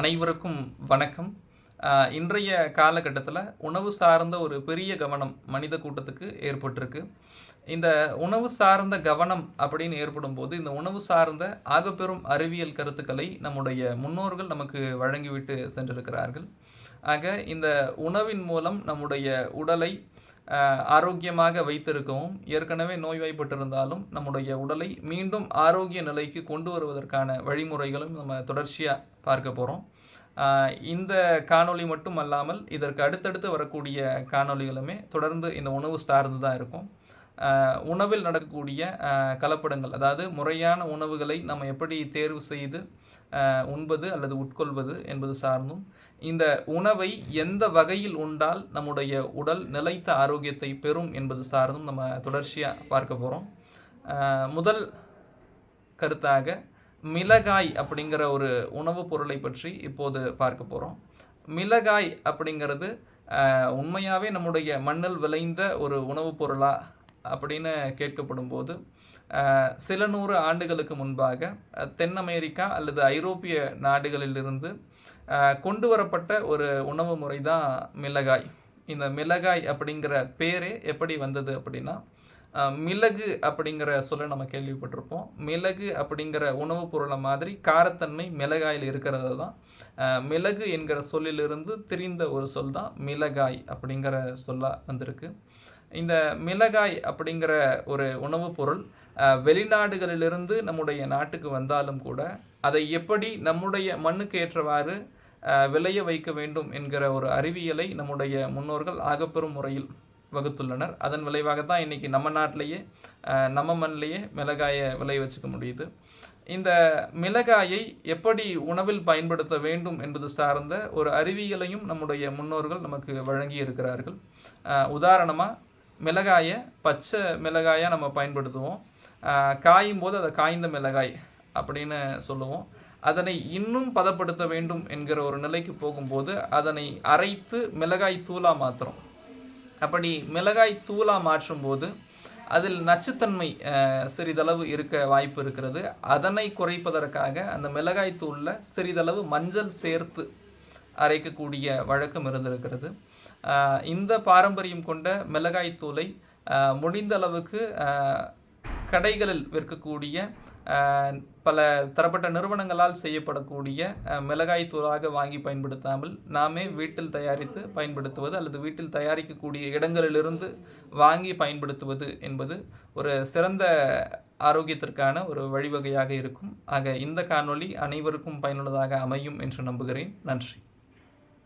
அனைவருக்கும் வணக்கம். இன்றைய காலகட்டத்தில் உணவு சார்ந்த ஒரு பெரிய கவனம் மனித கூட்டத்துக்கு ஏற்பட்டிருக்கு. இந்த உணவு சார்ந்த கவனம் அப்படின்னு ஏற்படும் போது இந்த உணவு சார்ந்த ஆகப்பெரும் அறிவியல் கருத்துக்களை நம்முடைய முன்னோர்கள் நமக்கு வழங்கிவிட்டு சென்றிருக்கிறார்கள். ஆக இந்த உணவின் மூலம் நம்முடைய உடலை ஆரோக்கியமாக வைத்திருக்கவும் ஏற்கனவே நோய்வாய்ப்பட்டிருந்தாலும் நம்முடைய உடலை மீண்டும் ஆரோக்கிய நிலைக்கு கொண்டு வருவதற்கான வழிமுறைகளும் நம்ம தொடர்ச்சியாக பார்க்க போகிறோம் இந்த காணொளி மட்டும் அல்லாமல் இதற்கு அடுத்தடுத்து வரக்கூடிய காணொளிகளுமே தொடர்ந்து இந்த உணவு சார்ந்து தான் இருக்கும். உணவில் நடக்கக்கூடிய கலப்படங்கள் அதாவது முறையான உணவுகளை நம்ம எப்படி தேர்வு செய்து உண்பது அல்லது உட்கொள்வது என்பது சார்ந்தும் இந்த உணவை எந்த வகையில் உண்டால் நம்முடைய உடல் நிலைத்த ஆரோக்கியத்தை பெறும் என்பது சார்ந்தும் நம்ம தொடர்ச்சியாக பார்க்க போகிறோம் முதல் கருத்தாக மிளகாய் அப்படிங்கிற ஒரு உணவுப் பொருளை பற்றி இப்போது பார்க்க போகிறோம் மிளகாய் அப்படிங்கிறது உண்மையாகவே நம்முடைய மண்ணில் விளைந்த ஒரு உணவுப் பொருளாக அப்படின்னு கேட்கப்படும் போது சில நூறு ஆண்டுகளுக்கு முன்பாக தென் அமெரிக்கா அல்லது ஐரோப்பிய நாடுகளிலிருந்து கொண்டு வரப்பட்ட ஒரு உணவு முறை தான் மிளகாய். இந்த மிளகாய் அப்படிங்கிற பேரே எப்படி வந்தது அப்படின்னா மிளகு அப்படிங்கிற சொல்ல நம்ம கேள்விப்பட்டிருப்போம். மிளகு அப்படிங்கிற உணவுப் பொருளை மாதிரி காரத்தன்மை மிளகாயில் இருக்கிறது தான் மிளகு என்கிற சொல்லிலிருந்து திரிந்த ஒரு சொல் தான் மிளகாய் அப்படிங்கிற சொல்லாக வந்திருக்கு. இந்த மிளகாய் அப்படிங்கிற ஒரு உணவுப் பொருள் வெளிநாடுகளிலிருந்து நம்முடைய நாட்டுக்கு வந்தாலும் கூட அதை எப்படி நம்முடைய மண்ணுக்கு ஏற்றவாறு விளைய வைக்க வேண்டும் என்கிற ஒரு அறிவியலை நம்முடைய முன்னோர்கள் ஆகப்பெரும் முறையில் வகுத்துள்ளனர். அதன் விளைவாக தான் இன்றைக்கி நம்ம நாட்டிலேயே நம்ம மண்ணிலேயே மிளகாயை விளைய வச்சுக்க முடியுது. இந்த மிளகாயை எப்படி உணவில் பயன்படுத்த வேண்டும் என்பது சார்ந்த ஒரு அறிவியலையும் நம்முடைய முன்னோர்கள் நமக்கு வழங்கி இருக்கிறார்கள் உதாரணமாக மிளகாயை பச்சை மிளகாயாக நம்ம பயன்படுத்துவோம். காயும் போது அதை காய்ந்த மிளகாய் அப்படின்னு சொல்லுவோம். அதனை இன்னும் பதப்படுத்த வேண்டும் என்கிற ஒரு நிலைக்கு போகும்போது அதனை அரைத்து மிளகாய் தூளாக மாற்றுறோம் அப்படி மிளகாய் தூளாக மாற்றும்போது அதில் நச்சுத்தன்மை சிறிதளவு இருக்க வாய்ப்பு இருக்கிறது. அதனை குறைப்பதற்காக அந்த மிளகாய் தூளில் சிறிதளவு மஞ்சள் சேர்த்து அரைக்கக்கூடிய வழக்கம் இருந்திருக்கிறது. இந்த பாரம்பரியம் கொண்ட மிளகாய் தூளை முடிந்த அளவுக்கு கடைகளில் விற்கக்கூடிய பல தரப்பட்ட நிறுவனங்களால் செய்யப்படக்கூடிய மிளகாய் தூளாக வாங்கி பயன்படுத்தாமல் நாமே வீட்டில் தயாரித்து பயன்படுத்துவது அல்லது வீட்டில் தயாரிக்கக்கூடிய இடங்களிலிருந்து வாங்கி பயன்படுத்துவது என்பது ஒரு சிறந்த ஆரோக்கியத்திற்கான ஒரு வழிவகையாக இருக்கும். ஆக இந்த காணொளி அனைவருக்கும் பயனுள்ளதாக அமையும் என்று நம்புகிறேன். நன்றி.